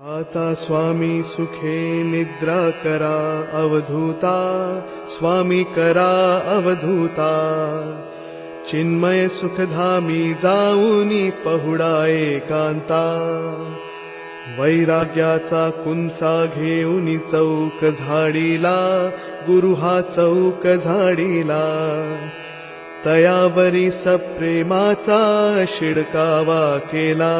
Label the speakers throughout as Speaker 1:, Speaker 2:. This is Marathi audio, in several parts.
Speaker 1: आता स्वामी सुखे निद्रा करा अवधूता. स्वामी करा अवधूता. चिन्मय सुखधामी जाऊनी पहुडा एकांता. वैराग्याचा कुंचा घेऊनी चौक झाडीला गुरु हा चौक झाडीला. तयावरी सप्रेमाचा शिडकावा केला.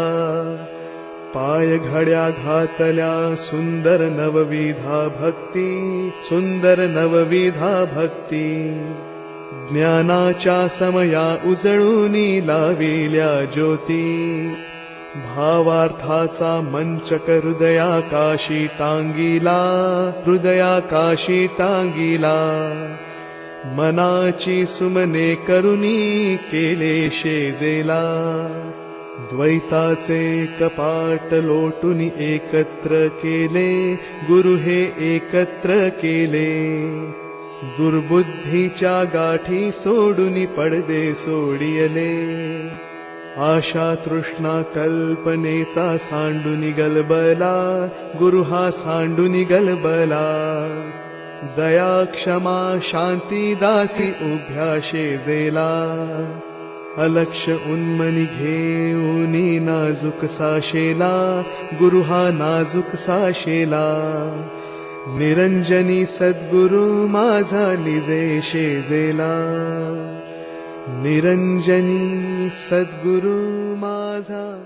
Speaker 1: पाय घड्या घातल्या सुंदर नवविधा भक्ती सुंदर नवविधा भक्ती. ज्ञानाच्या समया उजळूनी लाविल्या ज्योती. भावार्थाचा मंचक हृदयाकाशी टांगिला हृदयाकाशी टांगिला. मनाची सुमने करुणी केले शेजेला. द्वैताचे कपाट लोटून एकत्र केले गुरु हे एकत्र केले. दुर्बुद्धीच्या गाठी सोडून पडदे सोडियले. आशा तृष्णा कल्पनेचा सांडून गलबला गुरु हा सांडून गलबला. दया क्षमा शांती दासी उभ्या शेजेला. अलक्ष उन्मनी घेऊनी नाजूक साशेला गुरु हा नाजूक साशेला. निरंजनी सद्गुरु माझा लिजे शेजेला. निरंजनी सद्गुरु माझा